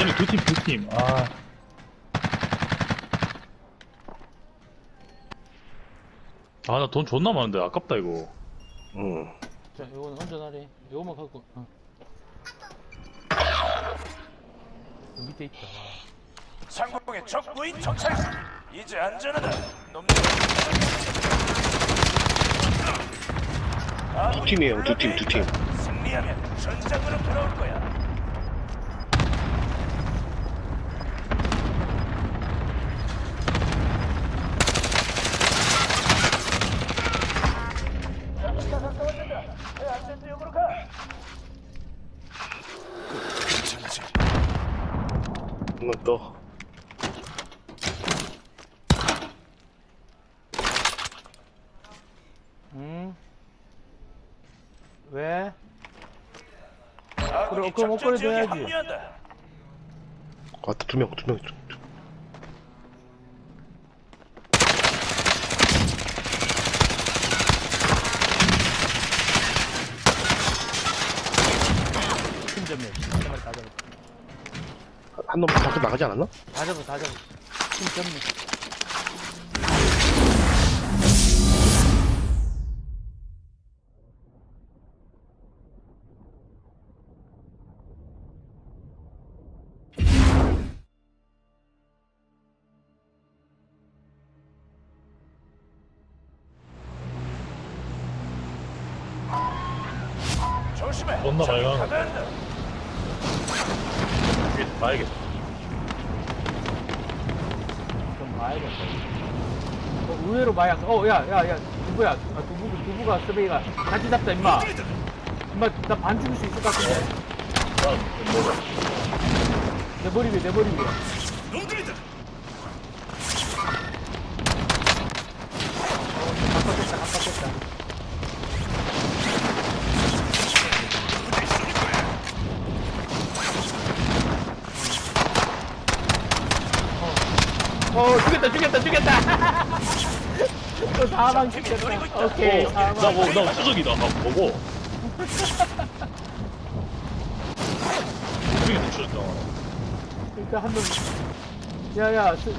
쟤네 두 팀, 두 팀. 아. 아, 나 돈 존나 많은데 아깝다, 이거. 응. 자, 요거는 운전하래. 요거만 갖고, 어. 요 밑에 있다. 상공의 적 무인 정찰. 이제 안전하다. 놈들. 두 팀이에요, 두 팀, 두 팀. 승리하면 전장으로 돌아올 거야. 안전지역으로 가. 괜찮지. 더. 응? 왜? 아군이 그럼 옷걸이 지역에 줘야지. 왔다, 두 명, 두 명. 두, 두. 마리 다 잡았어. 한놈 밖에 나가지 않았나? 다 잡았어, 다. 팀 전멸. 조심해. 존나. 위에서 봐야겠다. 좀 봐야겠다. 어, 의외로 안, 어, 야, 야, 야, 누구야? 아, 두부, 두부가, 쓰레기가 같이 잡자, 임마. 임마, 나 반 죽을 수 있을 것 같은데. 내 머리 위에, 내 머리 위에. 놈들이다 깜빡했다. 어, 어, 죽였다, 죽였다, 죽였다. 또 사망 죽였다. 오케이, 어, 나 사망. 뭐, 나 수석이다. 나 보고. 중에 죽였다. 일단 한 놈. 야, 야, 스,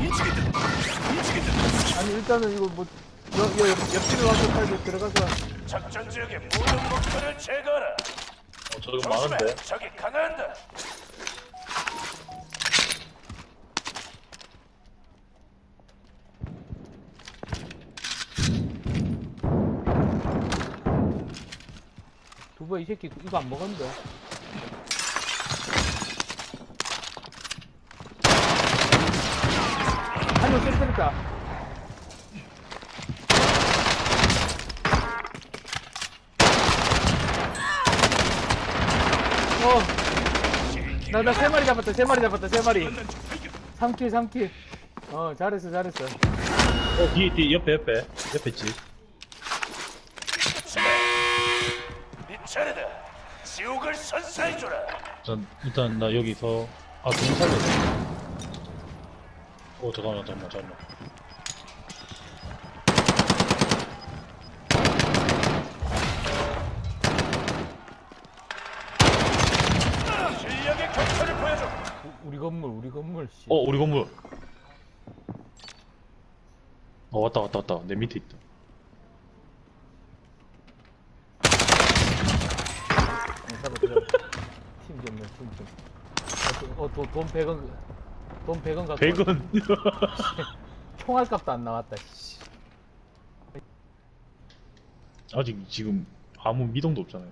인치겠다. 인치겠다. 아니 일단은 이거 뭐 여, 여, 옆, 옆집에 와서 살고 들어가서 작전 지역의 모든 목표를 제거하라. 어, 저거. 많은데. 적이 강한다. 두부 이 새끼 이거 안 먹었는데 한명 쏠 때렸다 어. 나, 나 세 마리 잡았다, 세 마리 잡았다, 세 마리. 3킬, 3킬. 어, 잘했어, 잘했어. 어, 뒤에, 뒤에, 옆에, 옆에. 옆에 집. 네 차례다. 지옥을 선사해줘라. 전, 일단, 나 여기서. 아, 누구 살렸어? 어, 잠깐만, 잠깐만, 잠깐만. 실력의 격차를 보여줘. 우- 우리 건물, 우리 건물, 씨. 어, 우리 건물. 어, 왔다, 왔다, 왔다. 내 밑에 있다. 어, 잡아, 잡아. 팀 좀, 팀 좀. 어, 돈, 돈 100원, 돈 100원 갖고. 100원. 총알 값도 안 나왔다, 씨. 아직 지금 아무 미동도 없잖아요.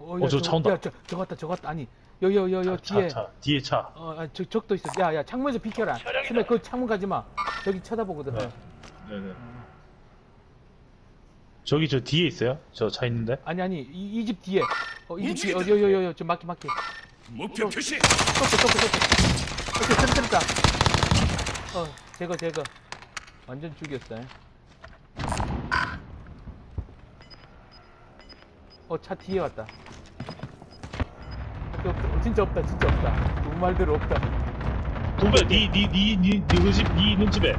어, 어, 저차 온다. 야, 저, 저 갔다, 저 갔다. 아니, 여, 여, 여, 여, 차, 뒤에. 차, 뒤에 차. 어, 아, 저, 적도 있어. 야, 야, 창문에서 비켜라. 혈액이다. 근데 그 창문 가지 마. 저기 쳐다보거든. 네. 네네. 저기 저 뒤에 있어요? 저 차 있는데? 아니, 아니, 이 집 뒤에. 어, 이 집 뒤에. 어, 여, 여, 여, 여, 저 막기, 막기. 목표 표시. 스톱, 스톱, 스톱. 오케이, 템템다. 어, 제거, 제거. 완전 죽였어. 어, 차 뒤에 왔다. 밖에 없다. 어, 진짜 없다, 진짜 없다. 그 말대로 없다. 도배, 니, 니, 니, 니, 니, 집, 니 있는 집에.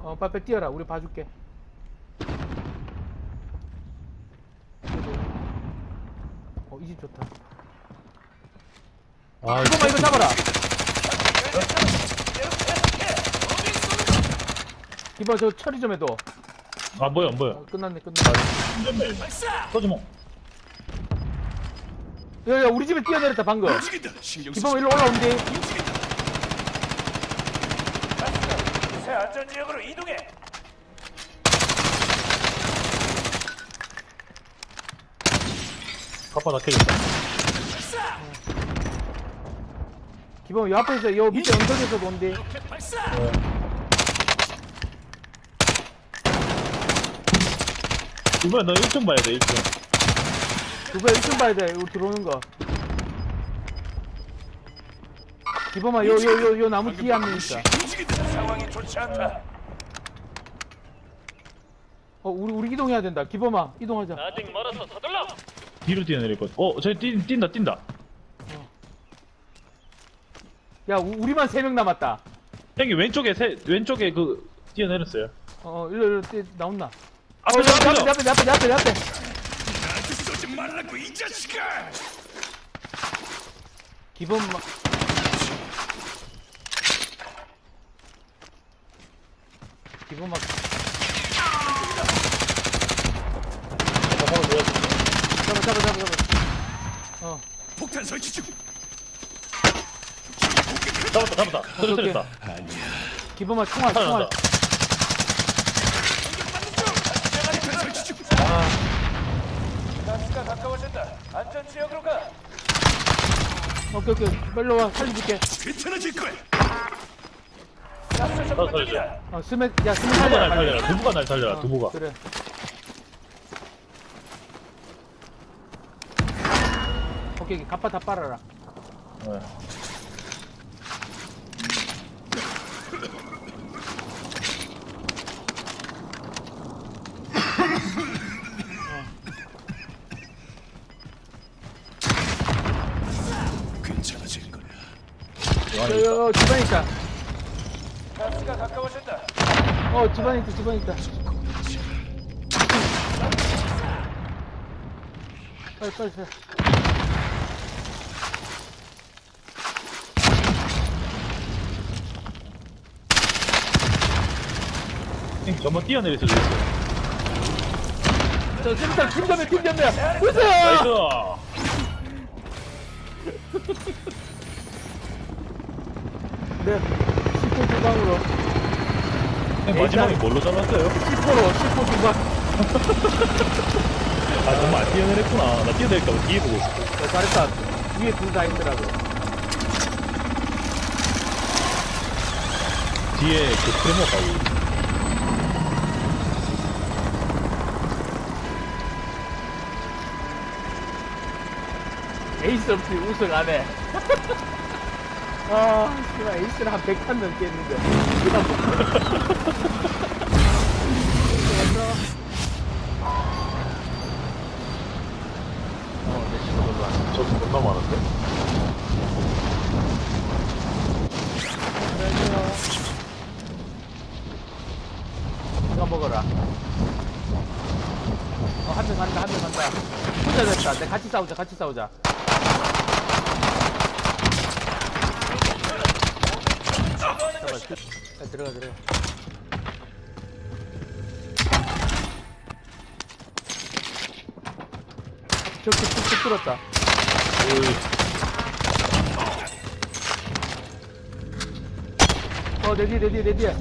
어, 빨리 뛰어라. 우리 봐줄게. 어, 어, 이 집 좋다. 아, 이거만 이거 잡아라. 이봐, 저 처리 좀 해도. 아, 뭐야, 뭐야. 어, 끝났네, 끝났네. 터지 뭐. 야, 야, 우리 집에 뛰어내렸다, 방금. 기범 일로 올라온대. 새 안전 지역으로 이동해. 갚아 닫혀겠다. 기범, 요 앞에서, 요 밑에 언덕에서도 온대. 이번에 너 1등 봐야 돼, 1등. 그거 1등 봐야 돼, 우리 들어오는 거. 기범아, 요, 요, 요, 요 나무 뒤에 한 명 있어. 상황이 좋지 않다. 어, 우리, 우리 이동해야 된다. 기범아, 이동하자. 뒤로 뛰어내릴 것. 어, 저기 뛴, 뛴다, 뛴다. 야, 우, 우리만 세 명 남았다. 형이 왼쪽에 세, 왼쪽에 그, 뛰어내렸어요. 어, 어, 일로, 일로, 뛰, 나온나. 어, 앞에, 내 앞에, 앞에, 내 앞에, 내 앞에, 내 앞에, 내 앞에. 쏘지 말라고 이 자식아! 기범, 마- 기범 막, 잡아, 잡아, 잡아, 잡아. 어, 폭탄 설치 중. 잡았다, 잡았다. 떨어뜨렸다. 기범아, 총알, 총알. 가스가 가까워진다. 안전 지역으로 가. 오케이, 오케이. 빨리 와, 살려줄게. 괜찮아질 거야. 가스 접근 살려줘. 중이다. 어, 스맥, 야, 스맥 두부가 살려라, 날. 살려라. 두부가 날 살려라. 어, 두부가. 그래. 오케이, 오케이. 갑바 다 빨아라. 네. 괜찮아질 거야. 여, 여, 여, 집안에 있다. 가스가 가까워진다. 어, 집안에 있다, 집안에 있다. 빨리, 빨리, 빨리. 뛰어내릴 수도 있어요. 저, 팀장, 팀전매. 으쌰! 나이스! 네, 10호 주방으로. 형님, 마지막에 뭘로 잡았어요? 10호로, 10호 주방. 아, 정말 안 뛰어내렸구나. 나 뛰어내릴까봐 뒤에 보고 있었어. 어, 잘했다. 위에 둘 다 있더라고. 뒤에 그 프레모 가고. 에이스 없이 우승 안 해. 아, 씨발, 에이스를 한 100판 넘게 했는데. 어, 내 친구 왔어. 저도 겁나 많은데? 이거 먹어라. 어, 한 명 간다, 한 명 간다. 혼자 됐다. 내 같이 싸우자, 같이 싸우자. 잠깐만, 야, 들어가, 들어가. 저기 툭툭 뚫었다. 어, 내 뒤에, 내 뒤에, 내 뒤에.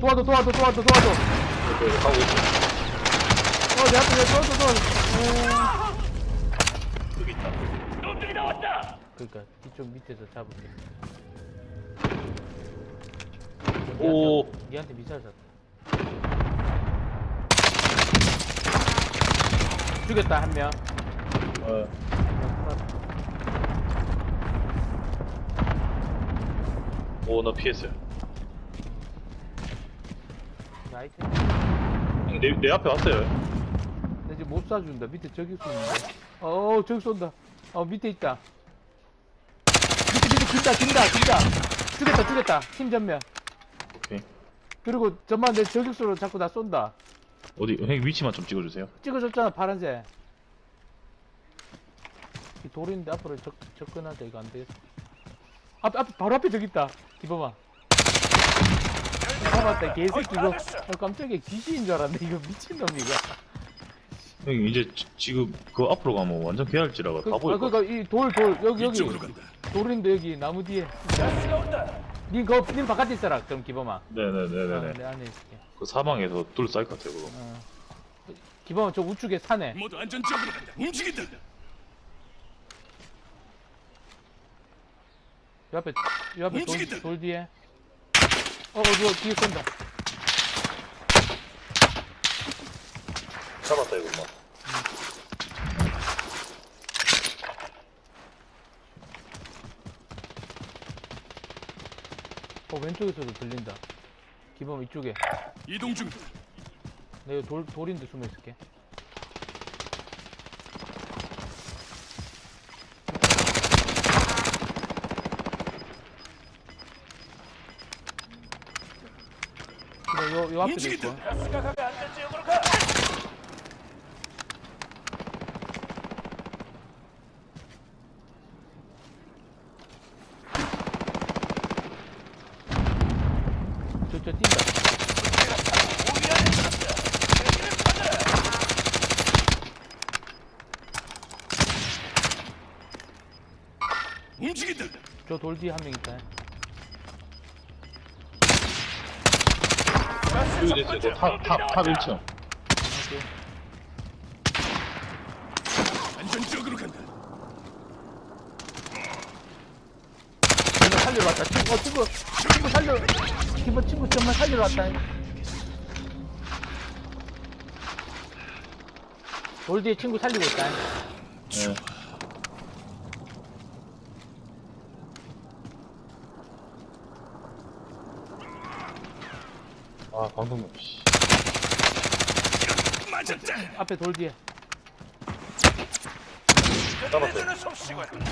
도와줘, 도와줘, 도와줘, 도와줘. 가고 있어. 어, 내 앞에, 내 도와줘, 도와줘. 여기 있다. 그니까, 이쪽 밑에서 잡을게. 오. 니한테 미사일 쐈다. 죽였다, 한 명. 어. 오, 나 피했어요. 형님, 내, 내 앞에 왔어요. 나 지금 못 쏴준다. 밑에 저기 쏘는데. 어, 저기 쏜다. 어, 밑에 있다. 밑에, 밑에 긴다, 긴다, 긴다. 죽였다, 죽였다. 팀 전면. 그리고 저만 내 저격수로 자꾸 나 쏜다. 어디, 형님 위치만 좀 찍어주세요. 찍어줬잖아, 파란색. 이 돌인데 앞으로 접, 접근하자 이거 안 되겠어 앞, 앞 바로 앞에 저기 있다 기범아 잡았다 개새끼 이거 어, 깜짝이야 귀신인 줄 알았네 이거 미친놈 이거 형님 이제 지- 지금 그 앞으로 가면 완전 개할지라가 그, 다 아, 보일 것 그니까 이 돌 돌 여기 여기 이쪽으로 간다. 돌인데 여기 나무 뒤에 가스가 온다. 님 그거 님 바깥에 있어라 그럼 기범아 어, 네네네네. 내 안에 있을게 그 사방에서 둘쌀 것 같아요, 그거. 어. 기범아 저 우측에 산에 모두 안전 지역으로 간다. 움직인다. 요 앞에 요 앞에 움직인다. 돌, 돌 뒤에 어 어디가 뒤에 쏜다 잡았다, 이거 뭐. 어 왼쪽에서도 들린다 기범 이쪽에 이동 중이다. 내가 돌, 돌인데 숨어 있을게 요, 요. 있고 가스가 가면 안전 지역으로 가. 저, 저 뛴다. 움직인다. 저 돌 뒤에 한 명 있다 가스 여기 됐어요. 그 탑, 탑, 탑 1층. 오케이. 안전 지역으로 간다. 친구 어 친구 친구 살려 친구 친구 정말 살리러 왔다 돌 뒤에 친구 살리고 있다 네. 아, 방금, 씨. 맞았다. 앞에 돌 뒤에.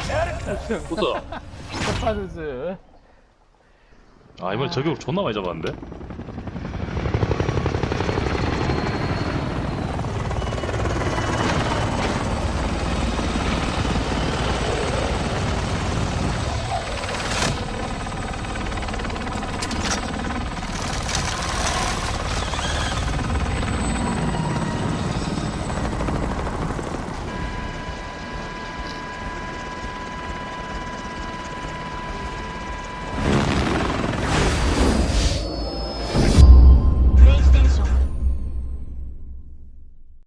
잘했다. 보자. 파누스 아, 이번에 저격을 존나 많이 잡았는데?